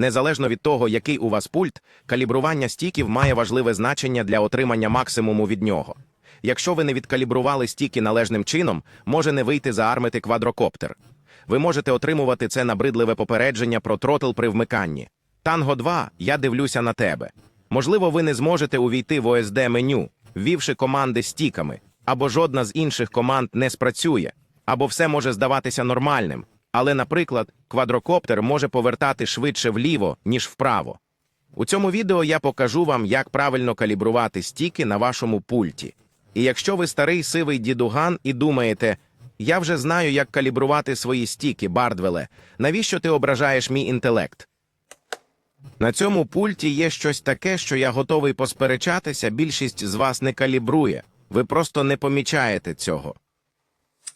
Незалежно від того, який у вас пульт, калібрування стіків має важливе значення для отримання максимуму від нього. Якщо ви не відкалібрували стіки належним чином, може не вийти заармити квадрокоптер. Ви можете отримувати це набридливе попередження про тротл при вмиканні. Танго 2, я дивлюся на тебе. Можливо, ви не зможете увійти в ОСД меню, ввівши команди стіками, або жодна з інших команд не спрацює, або все може здаватися нормальним. Але, наприклад, квадрокоптер може повертати швидше вліво, ніж вправо. У цьому відео я покажу вам, як правильно калібрувати стіки на вашому пульті. І якщо ви старий сивий дідуган і думаєте, я вже знаю, як калібрувати свої стіки, Бардвеле, навіщо ти ображаєш мій інтелект? На цьому пульті є щось таке, що я готовий посперечатися, більшість з вас не калібрує. Ви просто не помічаєте цього.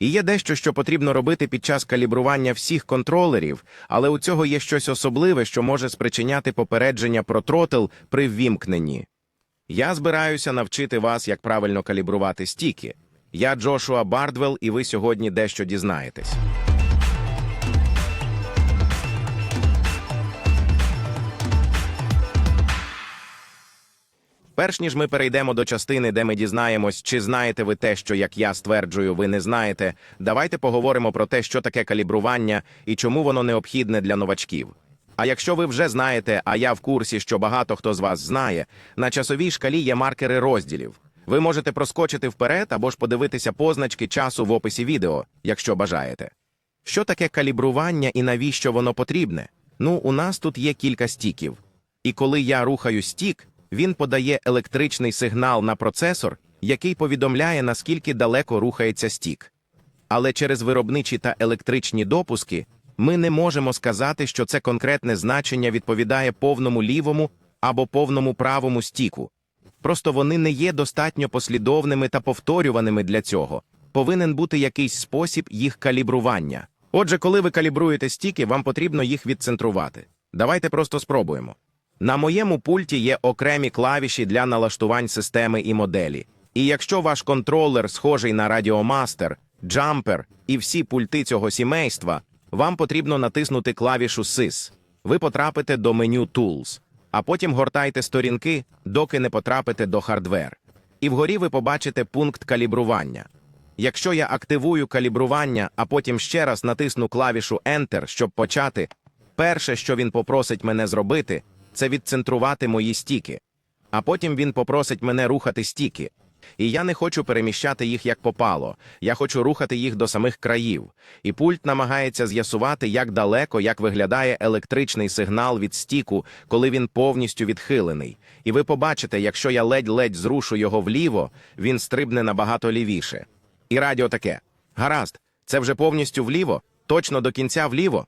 І є дещо, що потрібно робити під час калібрування всіх контролерів, але у цього є щось особливе, що може спричиняти попередження про тротил при ввімкненні. Я збираюся навчити вас, як правильно калібрувати стіки. Я Джошуа Бардвелл, і ви сьогодні дещо дізнаєтесь. Перш ніж ми перейдемо до частини, де ми дізнаємось, чи знаєте ви те, що, як я стверджую, ви не знаєте, давайте поговоримо про те, що таке калібрування і чому воно необхідне для новачків. А якщо ви вже знаєте, а я в курсі, що багато хто з вас знає, на часовій шкалі є маркери розділів. Ви можете проскочити вперед або ж подивитися позначки часу в описі відео, якщо бажаєте. Що таке калібрування і навіщо воно потрібне? Ну, у нас тут є кілька стіків. І коли я рухаю стік, він подає електричний сигнал на процесор, який повідомляє, наскільки далеко рухається стік. Але через виробничі та електричні допуски ми не можемо сказати, що це конкретне значення відповідає повному лівому або повному правому стіку. Просто вони не є достатньо послідовними та повторюваними для цього. Повинен бути якийсь спосіб їх калібрування. Отже, коли ви калібруєте стіки, вам потрібно їх відцентрувати. Давайте просто спробуємо. На моєму пульті є окремі клавіші для налаштувань системи і моделі. І якщо ваш контролер схожий на Радіомастер, Jumper і всі пульти цього сімейства, вам потрібно натиснути клавішу SYS. Ви потрапите до меню Tools, а потім гортайте сторінки, доки не потрапите до Hardware. І вгорі ви побачите пункт калібрування. Якщо я активую калібрування, а потім ще раз натисну клавішу Enter, щоб почати, перше, що він попросить мене зробити, це відцентрувати мої стіки. А потім він попросить мене рухати стіки. І я не хочу переміщати їх як попало, я хочу рухати їх до самих країв. І пульт намагається з'ясувати, як далеко як виглядає електричний сигнал від стіку, коли він повністю відхилений. І ви побачите, якщо я ледь-ледь зрушу його вліво, він стрибне набагато лівіше. І радіо таке: гаразд, це вже повністю вліво, точно до кінця вліво.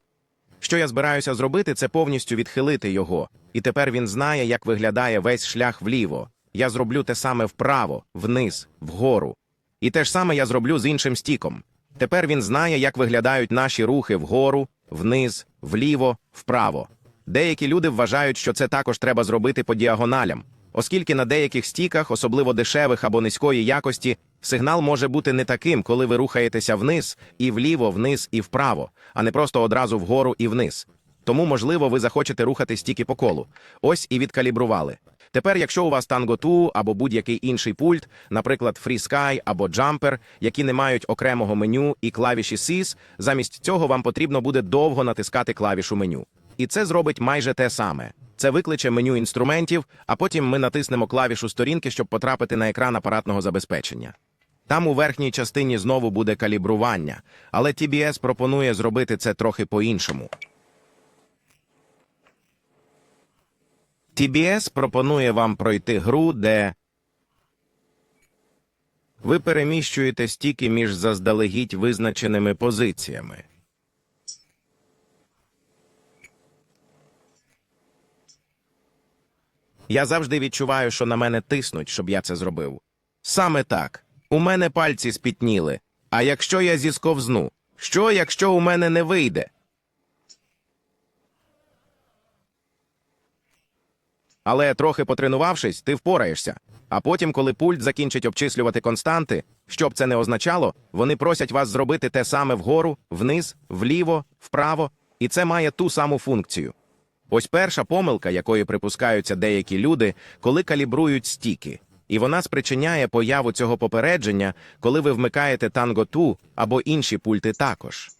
Що я збираюся зробити, це повністю відхилити його. І тепер він знає, як виглядає весь шлях вліво. Я зроблю те саме вправо, вниз, вгору. І те ж саме я зроблю з іншим стіком. Тепер він знає, як виглядають наші рухи вгору, вниз, вліво, вправо. Деякі люди вважають, що це також треба зробити по діагоналям, оскільки на деяких стіках, особливо дешевих або низької якості, сигнал може бути не таким, коли ви рухаєтеся вниз, і вліво, вниз і вправо, а не просто одразу вгору і вниз. Тому, можливо, ви захочете рухати стіки по колу. Ось і відкалібрували. Тепер, якщо у вас Tango 2 або будь-який інший пульт, наприклад, FreeSky або Jumper, які не мають окремого меню і клавіші SYS, замість цього вам потрібно буде довго натискати клавішу меню. І це зробить майже те саме. Це викличе меню інструментів, а потім ми натиснемо клавішу сторінки, щоб потрапити на екран апаратного забезпечення. Там у верхній частині знову буде калібрування, але TBS пропонує зробити це трохи по-іншому. TBS пропонує вам пройти гру, де ви переміщуєте стіки між заздалегідь визначеними позиціями. Я завжди відчуваю, що на мене тиснуть, щоб я це зробив. Саме так. У мене пальці спітніли. А якщо я зісковзну? Що, якщо у мене не вийде? Але трохи потренувавшись, ти впораєшся. А потім, коли пульт закінчить обчислювати константи, що б це не означало, вони просять вас зробити те саме вгору, вниз, вліво, вправо, і це має ту саму функцію. Ось перша помилка, якої припускаються деякі люди, коли калібрують стіки. І вона спричиняє появу цього попередження, коли ви вмикаєте Tango 2 або інші пульти також.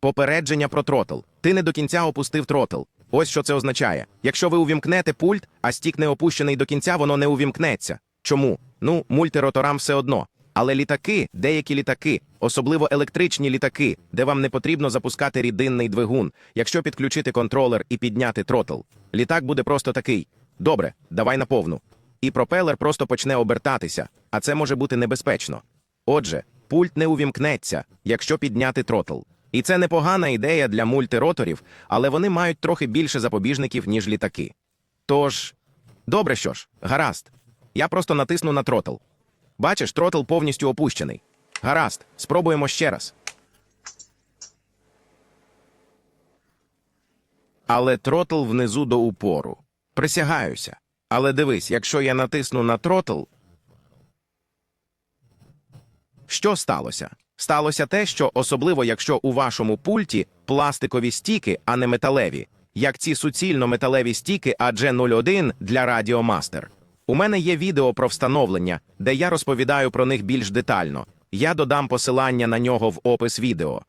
Попередження про тротл. Ти не до кінця опустив тротл. Ось що це означає. Якщо ви увімкнете пульт, а стік не опущений до кінця, воно не увімкнеться. Чому? Ну, мультироторам все одно. Але літаки, деякі літаки, особливо електричні літаки, де вам не потрібно запускати рідинний двигун, якщо підключити контролер і підняти тротл. Літак буде просто такий. Добре, давай на повну. І пропелер просто почне обертатися, а це може бути небезпечно. Отже, пульт не увімкнеться, якщо підняти тротл. І це непогана ідея для мультироторів, але вони мають трохи більше запобіжників, ніж літаки. Тож, добре що ж, гаразд. Я просто натисну на тротл. Бачиш, тротл повністю опущений. Гаразд, спробуємо ще раз. Але тротл внизу до упору. Присягаюся. Але дивись, якщо я натисну на тротл. Що сталося? Сталося те, що особливо якщо у вашому пульті пластикові стіки, а не металеві, як ці суцільно металеві стіки AG01 для Radiomaster. У мене є відео про встановлення, де я розповідаю про них більш детально. Я додам посилання на нього в опис відео.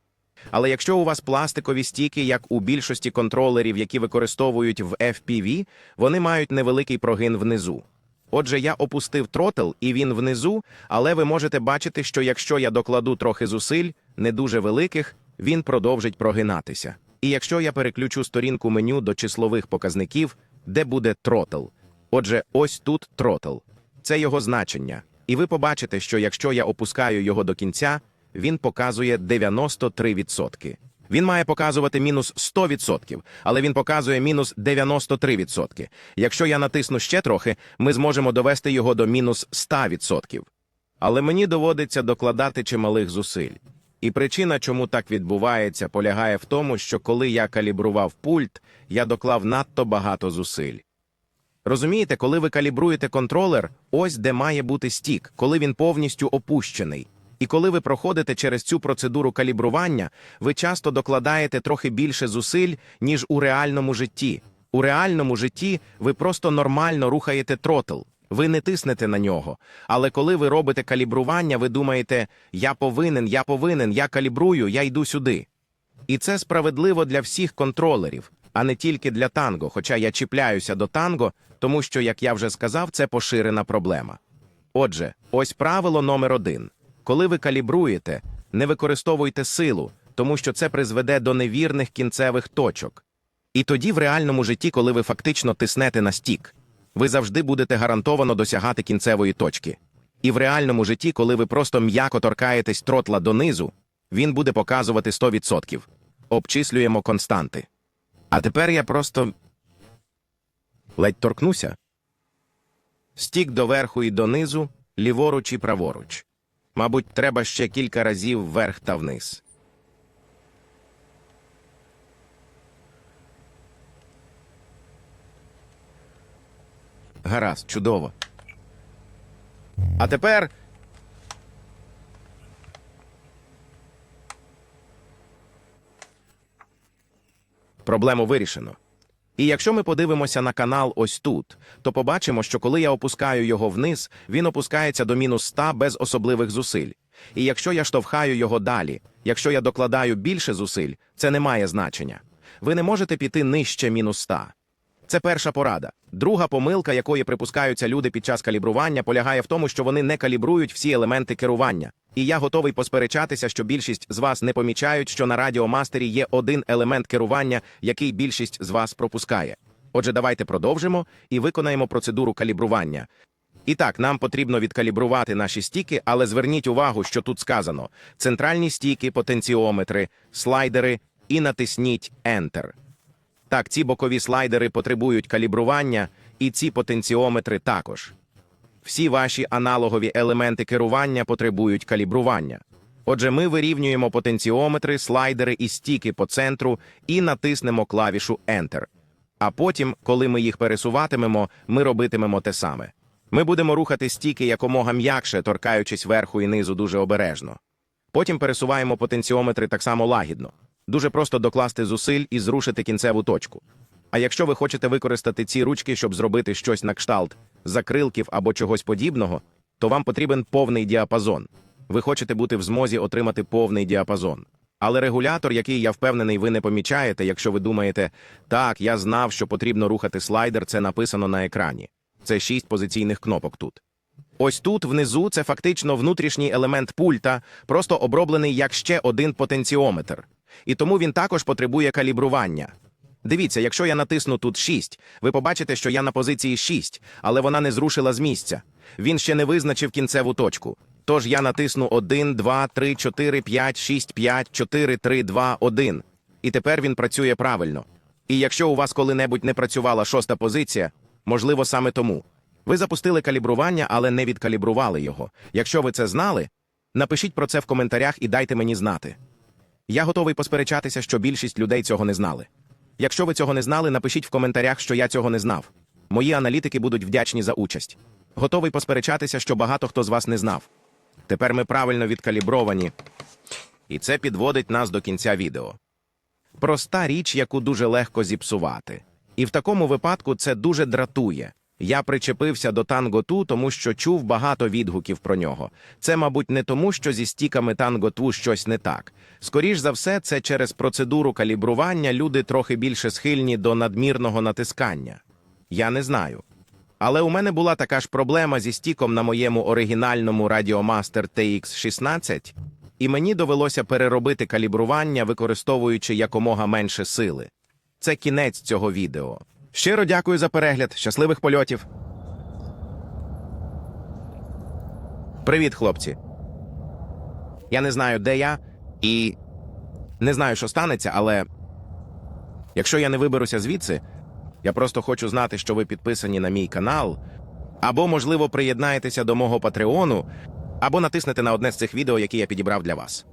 Але якщо у вас пластикові стіки, як у більшості контролерів, які використовують в FPV, вони мають невеликий прогин внизу. Отже, я опустив тротл, і він внизу, але ви можете бачити, що якщо я докладу трохи зусиль, не дуже великих, він продовжить прогинатися. І якщо я переключу сторінку меню до числових показників, де буде тротл. Отже, ось тут тротл. Це його значення. І ви побачите, що якщо я опускаю його до кінця, він показує 93%. Він має показувати мінус 100%, але він показує мінус 93%. Якщо я натисну ще трохи, ми зможемо довести його до мінус 100%. Але мені доводиться докладати чималих зусиль. І причина, чому так відбувається, полягає в тому, що коли я калібрував пульт, я доклав надто багато зусиль. Розумієте, коли ви калібруєте контролер, ось де має бути стік, коли він повністю опущений. І коли ви проходите через цю процедуру калібрування, ви часто докладаєте трохи більше зусиль, ніж у реальному житті. У реальному житті ви просто нормально рухаєте тротл, ви не тиснете на нього. Але коли ви робите калібрування, ви думаєте, я повинен, я повинен, я калібрую, я йду сюди. І це справедливо для всіх контролерів, а не тільки для танго, хоча я чіпляюся до танго, тому що, як я вже сказав, це поширена проблема. Отже, ось правило номер один. Коли ви калібруєте, не використовуйте силу, тому що це призведе до невірних кінцевих точок. І тоді в реальному житті, коли ви фактично тиснете на стік, ви завжди будете гарантовано досягати кінцевої точки. І в реальному житті, коли ви просто м'яко торкаєтесь тротла донизу, він буде показувати 100%. Обчислюємо константи. А тепер я просто ледь торкнуся. Стік доверху і донизу, ліворуч і праворуч. Мабуть, треба ще кілька разів вверх та вниз. Гаразд, чудово. А тепер. Проблему вирішено. І якщо ми подивимося на канал ось тут, то побачимо, що коли я опускаю його вниз, він опускається до мінус 100 без особливих зусиль. І якщо я штовхаю його далі, якщо я докладаю більше зусиль, це не має значення. Ви не можете піти нижче мінус 100. Це перша порада. Друга помилка, якої припускаються люди під час калібрування, полягає в тому, що вони не калібрують всі елементи керування. І я готовий посперечатися, що більшість з вас не помічають, що на радіомастері є один елемент керування, який більшість з вас пропускає. Отже, давайте продовжимо і виконаємо процедуру калібрування. І так, нам потрібно відкалібрувати наші стіки, але зверніть увагу, що тут сказано: центральні стіки, потенціометри, слайдери і натисніть Enter. Так, ці бокові слайдери потребують калібрування, і ці потенціометри також. Всі ваші аналогові елементи керування потребують калібрування. Отже, ми вирівнюємо потенціометри, слайдери і стіки по центру і натиснемо клавішу Enter. А потім, коли ми їх пересуватимемо, ми робитимемо те саме. Ми будемо рухати стіки якомога м'якше, торкаючись верху і низу дуже обережно. Потім пересуваємо потенціометри так само лагідно. Дуже просто докласти зусиль і зрушити кінцеву точку. А якщо ви хочете використати ці ручки, щоб зробити щось на кшталт закрилків або чогось подібного, то вам потрібен повний діапазон. Ви хочете бути в змозі отримати повний діапазон. Але регулятор, який я впевнений, ви не помічаєте, якщо ви думаєте, так, я знав, що потрібно рухати слайдер, це написано на екрані. Це шість позиційних кнопок тут. Ось тут внизу це фактично внутрішній елемент пульта, просто оброблений як ще один потенціометр. І тому він також потребує калібрування. Дивіться, якщо я натисну тут 6, ви побачите, що я на позиції 6, але вона не зрушила з місця. Він ще не визначив кінцеву точку. Тож я натисну 1, 2, 3, 4, 5, 6, 5, 4, 3, 2, 1. І тепер він працює правильно. І якщо у вас коли-небудь не працювала шоста позиція, можливо, саме тому. Ви запустили калібрування, але не відкалібрували його. Якщо ви це знали, напишіть про це в коментарях і дайте мені знати. Я готовий посперечатися, що більшість людей цього не знали. Якщо ви цього не знали, напишіть в коментарях, що я цього не знав. Мої аналітики будуть вдячні за участь. Готовий посперечатися, що багато хто з вас не знав. Тепер ми правильно відкалібровані, і це підводить нас до кінця відео. Проста річ, яку дуже легко зіпсувати. І в такому випадку це дуже дратує. Я причепився до Tango 2, тому що чув багато відгуків про нього. Це, мабуть, не тому, що зі стіками Tango 2 щось не так. Скоріш за все, це через процедуру калібрування люди трохи більше схильні до надмірного натискання. Я не знаю. Але у мене була така ж проблема зі стіком на моєму оригінальному Radiomaster TX16, і мені довелося переробити калібрування, використовуючи якомога менше сили. Це кінець цього відео. Щиро дякую за перегляд. Щасливих польотів. Привіт, хлопці. Я не знаю, де я, і не знаю, що станеться, але якщо я не виберуся звідси, я просто хочу знати, що ви підписані на мій канал, або, можливо, приєднаєтеся до мого патреону, або натиснете на одне з цих відео, які я підібрав для вас.